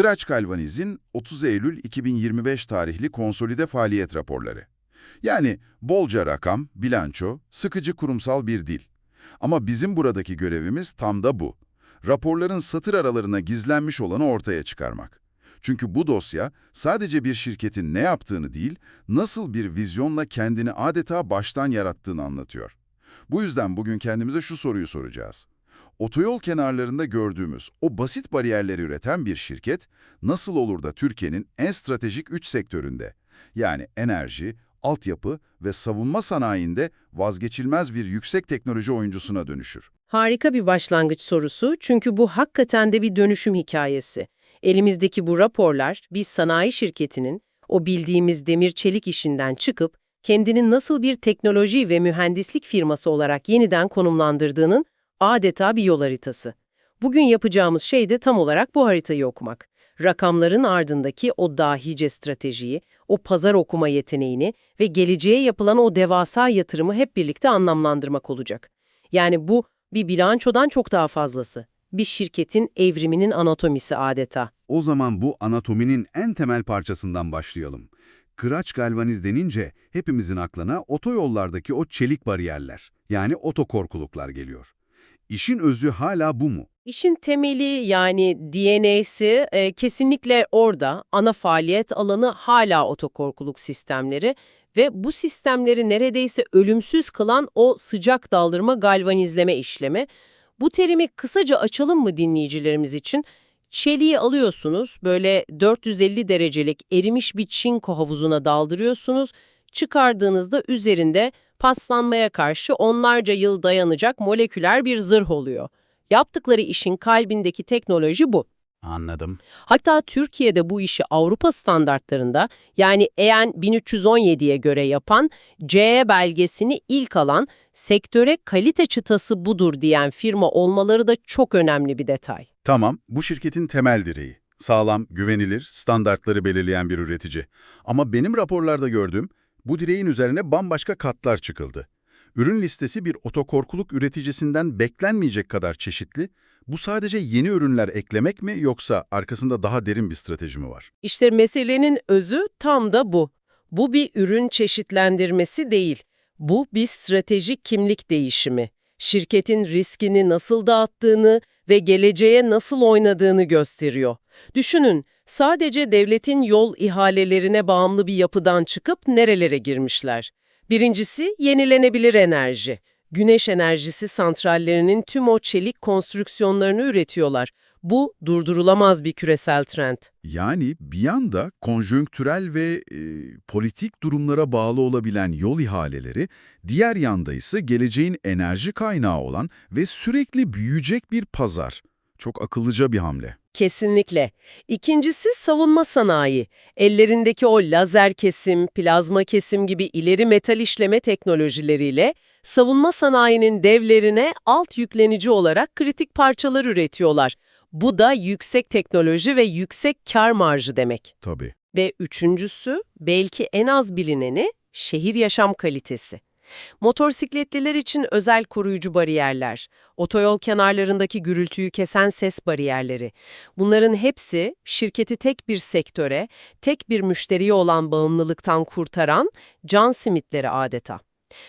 Kıraç Galvaniz'in 30 Eylül 2025 tarihli konsolide faaliyet raporları. Yani bolca rakam, bilanço, sıkıcı kurumsal bir dil. Ama bizim buradaki görevimiz tam da bu. Raporların satır aralarına gizlenmiş olanı ortaya çıkarmak. Çünkü bu dosya sadece bir şirketin ne yaptığını değil, nasıl bir vizyonla kendini adeta baştan yarattığını anlatıyor. Bu yüzden bugün kendimize şu soruyu soracağız. Otoyol kenarlarında gördüğümüz o basit bariyerleri üreten bir şirket nasıl olur da Türkiye'nin en stratejik üç sektöründe yani enerji, altyapı ve savunma sanayinde vazgeçilmez bir yüksek teknoloji oyuncusuna dönüşür? Harika bir başlangıç sorusu çünkü bu hakikaten de bir dönüşüm hikayesi. Elimizdeki bu raporlar bir sanayi şirketinin o bildiğimiz demir çelik işinden çıkıp kendini nasıl bir teknoloji ve mühendislik firması olarak yeniden konumlandırdığının adeta bir yol haritası. Bugün yapacağımız şey de tam olarak bu haritayı okumak. Rakamların ardındaki o dahice stratejiyi, o pazar okuma yeteneğini ve geleceğe yapılan o devasa yatırımı hep birlikte anlamlandırmak olacak. Yani bu bir bilançodan çok daha fazlası. Bir şirketin evriminin anatomisi adeta. O zaman bu anatominin en temel parçasından başlayalım. Kıraç galvaniz denince hepimizin aklına otoyollardaki o çelik bariyerler, yani otokorkuluklar geliyor. İşin özü hala bu mu? İşin temeli yani DNA'si e, kesinlikle orada. Ana faaliyet alanı hala otokorkuluk sistemleri ve bu sistemleri neredeyse ölümsüz kılan o sıcak daldırma galvanizleme işlemi. Bu terimi kısaca açalım mı dinleyicilerimiz için? Çeliği alıyorsunuz, böyle 450 derecelik erimiş bir çinko havuzuna daldırıyorsunuz. Çıkardığınızda üzerinde paslanmaya karşı onlarca yıl dayanacak moleküler bir zırh oluyor. Yaptıkları işin kalbindeki teknoloji bu. Anladım. Hatta Türkiye'de bu işi Avrupa standartlarında yani EN 1317'ye göre yapan, CE belgesini ilk alan, sektöre kalite çıtası budur diyen firma olmaları da çok önemli bir detay. Tamam, bu şirketin temel direği. Sağlam, güvenilir, standartları belirleyen bir üretici. Ama benim raporlarda gördüğüm, bu direğin üzerine bambaşka katlar çıkıldı. Ürün listesi bir otokorkuluk üreticisinden beklenmeyecek kadar çeşitli. Bu sadece yeni ürünler eklemek mi yoksa arkasında daha derin bir strateji mi var? İşte meselenin özü tam da bu. Bu bir ürün çeşitlendirmesi değil. Bu bir stratejik kimlik değişimi. Şirketin riskini nasıl dağıttığını ve geleceğe nasıl oynadığını gösteriyor. Düşünün, sadece devletin yol ihalelerine bağımlı bir yapıdan çıkıp nerelere girmişler? Birincisi yenilenebilir enerji. Güneş enerjisi santrallerinin tüm o çelik konstrüksiyonlarını üretiyorlar. Bu durdurulamaz bir küresel trend. Yani bir yanda konjonktürel ve e, politik durumlara bağlı olabilen yol ihaleleri, diğer yanda ise geleceğin enerji kaynağı olan ve sürekli büyüyecek bir pazar. Çok akıllıca bir hamle. Kesinlikle. İkincisi savunma sanayi. Ellerindeki o lazer kesim, plazma kesim gibi ileri metal işleme teknolojileriyle savunma sanayinin devlerine alt yüklenici olarak kritik parçalar üretiyorlar. Bu da yüksek teknoloji ve yüksek kar marjı demek. Tabii. Ve üçüncüsü, belki en az bilineni, şehir yaşam kalitesi. Motorsikletliler için özel koruyucu bariyerler, otoyol kenarlarındaki gürültüyü kesen ses bariyerleri. Bunların hepsi şirketi tek bir sektöre, tek bir müşteriye olan bağımlılıktan kurtaran can simitleri adeta.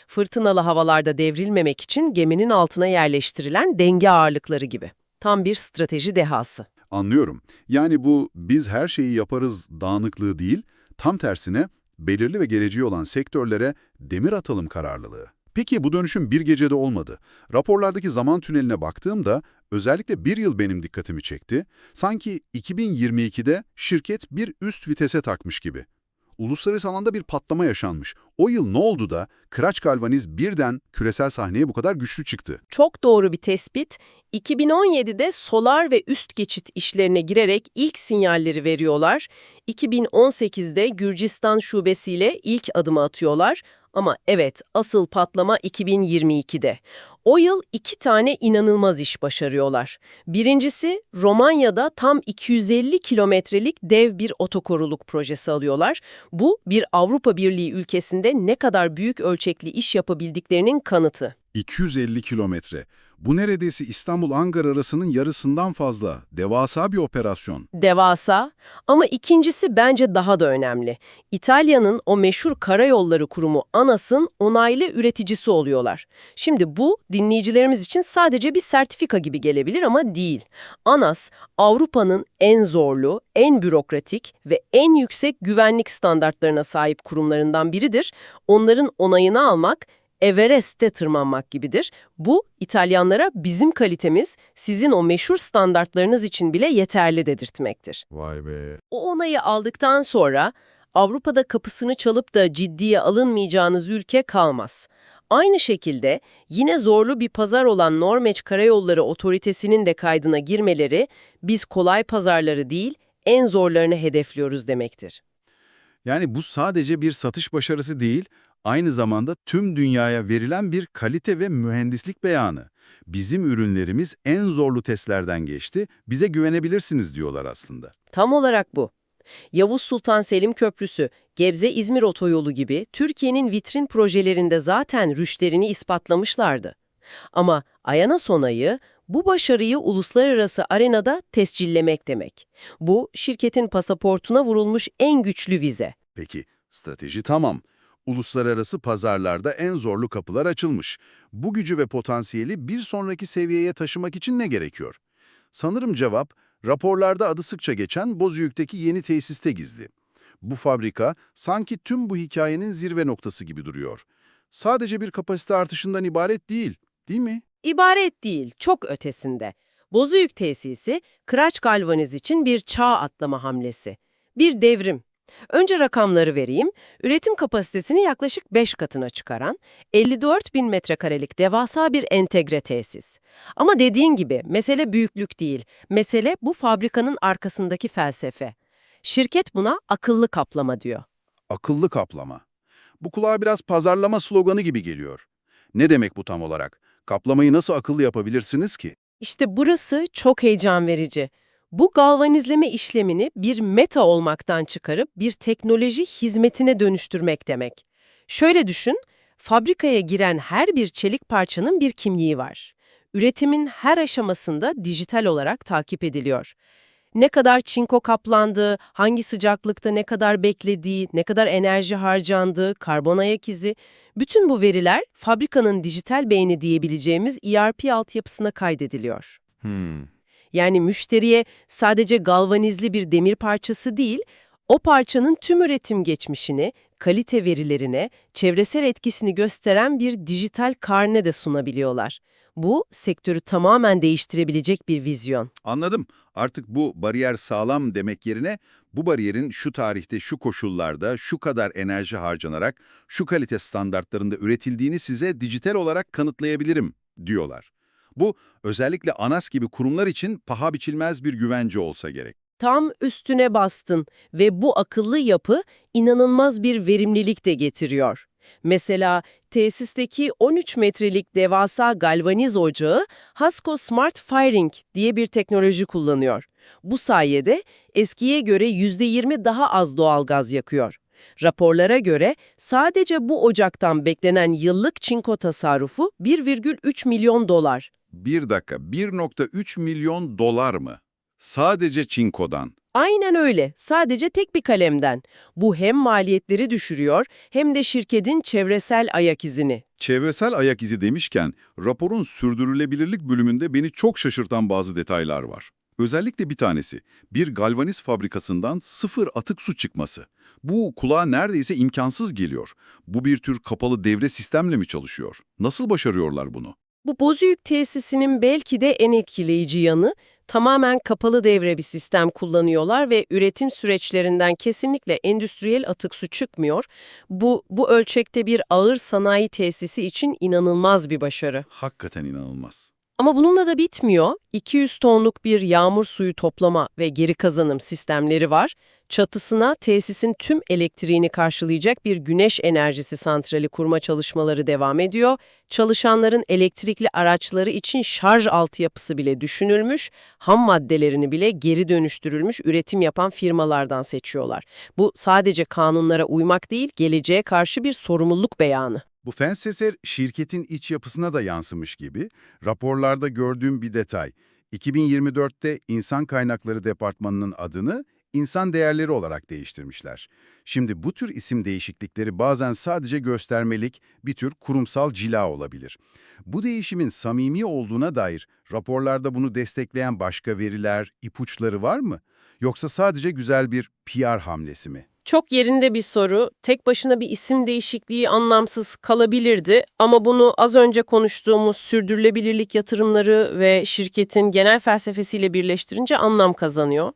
Fırtınalı havalarda devrilmemek için geminin altına yerleştirilen denge ağırlıkları gibi. Tam bir strateji dehası. Anlıyorum. Yani bu biz her şeyi yaparız dağınıklığı değil, tam tersine belirli ve geleceği olan sektörlere demir atalım kararlılığı. Peki bu dönüşüm bir gecede olmadı. Raporlardaki zaman tüneline baktığımda özellikle bir yıl benim dikkatimi çekti. Sanki 2022'de şirket bir üst vitese takmış gibi. Uluslararası alanda bir patlama yaşanmış. O yıl ne oldu da Kıraç Galvaniz birden küresel sahneye bu kadar güçlü çıktı? Çok doğru bir tespit. 2017'de solar ve üst geçit işlerine girerek ilk sinyalleri veriyorlar. 2018'de Gürcistan şubesiyle ilk adımı atıyorlar. Ama evet, asıl patlama 2022'de. O yıl iki tane inanılmaz iş başarıyorlar. Birincisi, Romanya'da tam 250 kilometrelik dev bir otokoruluk projesi alıyorlar. Bu, bir Avrupa Birliği ülkesinde ne kadar büyük ölçekli iş yapabildiklerinin kanıtı. 250 kilometre. Bu neredeyse İstanbul-Ankara arasının yarısından fazla. Devasa bir operasyon. Devasa ama ikincisi bence daha da önemli. İtalya'nın o meşhur karayolları kurumu ANAS'ın onaylı üreticisi oluyorlar. Şimdi bu dinleyicilerimiz için sadece bir sertifika gibi gelebilir ama değil. ANAS, Avrupa'nın en zorlu, en bürokratik ve en yüksek güvenlik standartlarına sahip kurumlarından biridir. Onların onayını almak Everest'te tırmanmak gibidir. Bu İtalyanlara bizim kalitemiz sizin o meşhur standartlarınız için bile yeterli dedirtmektir. Vay be. O onayı aldıktan sonra Avrupa'da kapısını çalıp da ciddiye alınmayacağınız ülke kalmaz. Aynı şekilde yine zorlu bir pazar olan Norveç Karayolları Otoritesi'nin de kaydına girmeleri biz kolay pazarları değil en zorlarını hedefliyoruz demektir. Yani bu sadece bir satış başarısı değil, aynı zamanda tüm dünyaya verilen bir kalite ve mühendislik beyanı. Bizim ürünlerimiz en zorlu testlerden geçti, bize güvenebilirsiniz diyorlar aslında. Tam olarak bu. Yavuz Sultan Selim Köprüsü, Gebze-İzmir Otoyolu gibi Türkiye'nin vitrin projelerinde zaten rüşlerini ispatlamışlardı. Ama Ayana Sonay'ı bu başarıyı uluslararası arenada tescillemek demek. Bu, şirketin pasaportuna vurulmuş en güçlü vize. Peki, strateji tamam. Uluslararası pazarlarda en zorlu kapılar açılmış. Bu gücü ve potansiyeli bir sonraki seviyeye taşımak için ne gerekiyor? Sanırım cevap, raporlarda adı sıkça geçen Bozüyük'teki yeni tesiste gizli. Bu fabrika sanki tüm bu hikayenin zirve noktası gibi duruyor. Sadece bir kapasite artışından ibaret değil, değil mi? İbaret değil, çok ötesinde. Bozüyük tesisi, Kıraç Galvaniz için bir çağ atlama hamlesi. Bir devrim. Önce rakamları vereyim. Üretim kapasitesini yaklaşık 5 katına çıkaran 54 bin metrekarelik devasa bir entegre tesis. Ama dediğin gibi mesele büyüklük değil, mesele bu fabrikanın arkasındaki felsefe. Şirket buna akıllı kaplama diyor. Akıllı kaplama. Bu kulağa biraz pazarlama sloganı gibi geliyor. Ne demek bu tam olarak? Kaplamayı nasıl akıllı yapabilirsiniz ki? İşte burası çok heyecan verici. Bu galvanizleme işlemini bir meta olmaktan çıkarıp bir teknoloji hizmetine dönüştürmek demek. Şöyle düşün, fabrikaya giren her bir çelik parçanın bir kimliği var. Üretimin her aşamasında dijital olarak takip ediliyor. Ne kadar çinko kaplandığı, hangi sıcaklıkta ne kadar beklediği, ne kadar enerji harcandığı, karbon ayak izi, bütün bu veriler fabrikanın dijital beyni diyebileceğimiz ERP altyapısına kaydediliyor. Hmm. Yani müşteriye sadece galvanizli bir demir parçası değil, o parçanın tüm üretim geçmişini, kalite verilerine, çevresel etkisini gösteren bir dijital karne de sunabiliyorlar. Bu, sektörü tamamen değiştirebilecek bir vizyon. Anladım. Artık bu bariyer sağlam demek yerine bu bariyerin şu tarihte, şu koşullarda, şu kadar enerji harcanarak, şu kalite standartlarında üretildiğini size dijital olarak kanıtlayabilirim diyorlar. Bu özellikle ANAS gibi kurumlar için paha biçilmez bir güvence olsa gerek. Tam üstüne bastın ve bu akıllı yapı inanılmaz bir verimlilik de getiriyor. Mesela tesisteki 13 metrelik devasa galvaniz ocağı Hasco Smart Firing diye bir teknoloji kullanıyor. Bu sayede eskiye göre %20 daha az doğal gaz yakıyor. Raporlara göre sadece bu ocaktan beklenen yıllık çinko tasarrufu 1,3 milyon dolar. Bir dakika, 1.3 milyon dolar mı? Sadece çinkodan. Aynen öyle. Sadece tek bir kalemden. Bu hem maliyetleri düşürüyor hem de şirketin çevresel ayak izini. Çevresel ayak izi demişken, raporun sürdürülebilirlik bölümünde beni çok şaşırtan bazı detaylar var. Özellikle bir tanesi, bir galvaniz fabrikasından sıfır atık su çıkması. Bu kulağa neredeyse imkansız geliyor. Bu bir tür kapalı devre sistemle mi çalışıyor? Nasıl başarıyorlar bunu? Bu Bozüyük tesisinin belki de en etkileyici yanı tamamen kapalı devre bir sistem kullanıyorlar ve üretim süreçlerinden kesinlikle endüstriyel atık su çıkmıyor. Bu, bu ölçekte bir ağır sanayi tesisi için inanılmaz bir başarı. Hakikaten inanılmaz. Ama bununla da bitmiyor. 200 tonluk bir yağmur suyu toplama ve geri kazanım sistemleri var. Çatısına tesisin tüm elektriğini karşılayacak bir güneş enerjisi santrali kurma çalışmaları devam ediyor. Çalışanların elektrikli araçları için şarj altyapısı bile düşünülmüş, ham maddelerini bile geri dönüştürülmüş üretim yapan firmalardan seçiyorlar. Bu sadece kanunlara uymak değil, geleceğe karşı bir sorumluluk beyanı. Bu fens eser şirketin iç yapısına da yansımış gibi raporlarda gördüğüm bir detay. 2024'te İnsan Kaynakları Departmanı'nın adını İnsan Değerleri olarak değiştirmişler. Şimdi bu tür isim değişiklikleri bazen sadece göstermelik bir tür kurumsal cila olabilir. Bu değişimin samimi olduğuna dair raporlarda bunu destekleyen başka veriler, ipuçları var mı? Yoksa sadece güzel bir PR hamlesi mi? Çok yerinde bir soru. Tek başına bir isim değişikliği anlamsız kalabilirdi ama bunu az önce konuştuğumuz sürdürülebilirlik yatırımları ve şirketin genel felsefesiyle birleştirince anlam kazanıyor.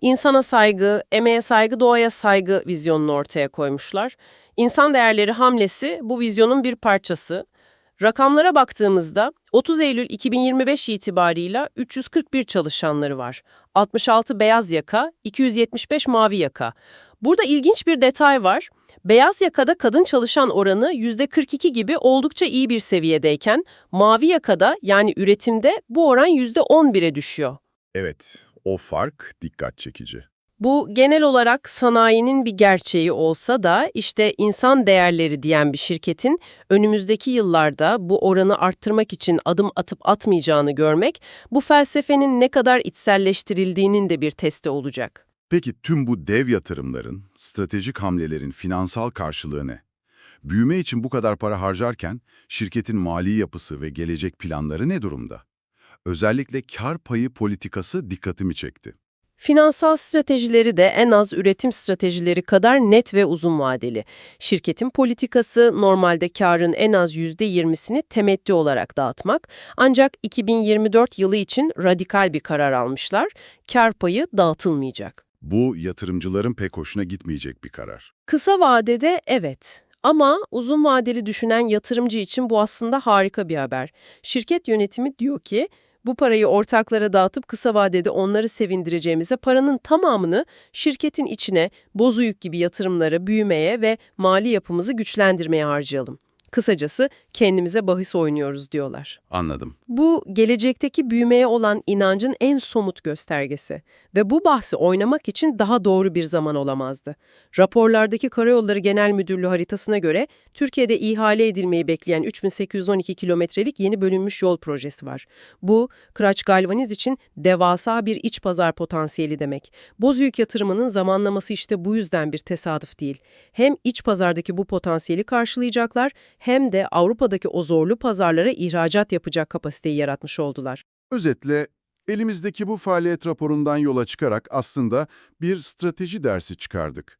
İnsana saygı, emeğe saygı, doğaya saygı vizyonunu ortaya koymuşlar. İnsan değerleri hamlesi bu vizyonun bir parçası. Rakamlara baktığımızda 30 Eylül 2025 itibarıyla 341 çalışanları var. 66 beyaz yaka, 275 mavi yaka. Burada ilginç bir detay var. Beyaz yakada kadın çalışan oranı %42 gibi oldukça iyi bir seviyedeyken, mavi yakada yani üretimde bu oran %11'e düşüyor. Evet, o fark dikkat çekici. Bu genel olarak sanayinin bir gerçeği olsa da işte insan değerleri diyen bir şirketin önümüzdeki yıllarda bu oranı arttırmak için adım atıp atmayacağını görmek bu felsefenin ne kadar içselleştirildiğinin de bir testi olacak. Peki tüm bu dev yatırımların, stratejik hamlelerin finansal karşılığı ne? Büyüme için bu kadar para harcarken şirketin mali yapısı ve gelecek planları ne durumda? Özellikle kar payı politikası dikkatimi çekti. Finansal stratejileri de en az üretim stratejileri kadar net ve uzun vadeli. Şirketin politikası normalde karın en az %20'sini temettü olarak dağıtmak. Ancak 2024 yılı için radikal bir karar almışlar. Kar payı dağıtılmayacak. Bu yatırımcıların pek hoşuna gitmeyecek bir karar. Kısa vadede evet. Ama uzun vadeli düşünen yatırımcı için bu aslında harika bir haber. Şirket yönetimi diyor ki, bu parayı ortaklara dağıtıp kısa vadede onları sevindireceğimize paranın tamamını şirketin içine bozuyuk gibi yatırımlara, büyümeye ve mali yapımızı güçlendirmeye harcayalım. Kısacası kendimize bahis oynuyoruz diyorlar. Anladım. Bu gelecekteki büyümeye olan inancın en somut göstergesi ve bu bahsi oynamak için daha doğru bir zaman olamazdı. Raporlardaki Karayolları Genel Müdürlüğü haritasına göre Türkiye'de ihale edilmeyi bekleyen 3812 kilometrelik yeni bölünmüş yol projesi var. Bu, Kıraç Galvaniz için devasa bir iç pazar potansiyeli demek. Bozüyük yatırımının zamanlaması işte bu yüzden bir tesadüf değil. Hem iç pazardaki bu potansiyeli karşılayacaklar hem de Avrupa'daki o zorlu pazarlara ihracat yapacak kapasiteyi yaratmış oldular. Özetle elimizdeki bu faaliyet raporundan yola çıkarak aslında bir strateji dersi çıkardık.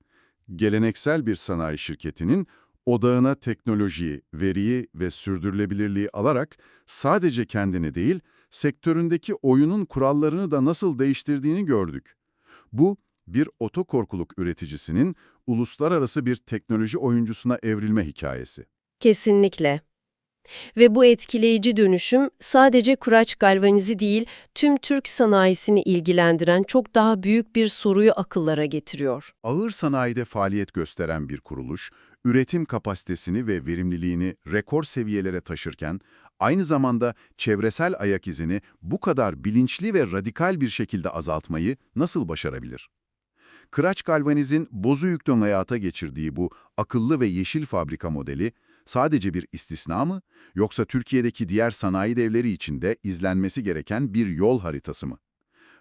Geleneksel bir sanayi şirketinin odağına teknolojiyi, veriyi ve sürdürülebilirliği alarak sadece kendini değil, sektöründeki oyunun kurallarını da nasıl değiştirdiğini gördük. Bu, bir otokorkuluk üreticisinin uluslararası bir teknoloji oyuncusuna evrilme hikayesi. Kesinlikle. Ve bu etkileyici dönüşüm sadece Kuraç Galvanizi değil, tüm Türk sanayisini ilgilendiren çok daha büyük bir soruyu akıllara getiriyor. Ağır sanayide faaliyet gösteren bir kuruluş, üretim kapasitesini ve verimliliğini rekor seviyelere taşırken, aynı zamanda çevresel ayak izini bu kadar bilinçli ve radikal bir şekilde azaltmayı nasıl başarabilir? Kıraç Galvaniz'in Bozüyük'ten hayata geçirdiği bu akıllı ve yeşil fabrika modeli, sadece bir istisna mı, yoksa Türkiye'deki diğer sanayi devleri için de izlenmesi gereken bir yol haritası mı?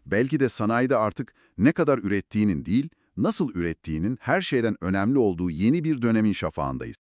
Belki de sanayide artık ne kadar ürettiğinin değil, nasıl ürettiğinin her şeyden önemli olduğu yeni bir dönemin şafağındayız.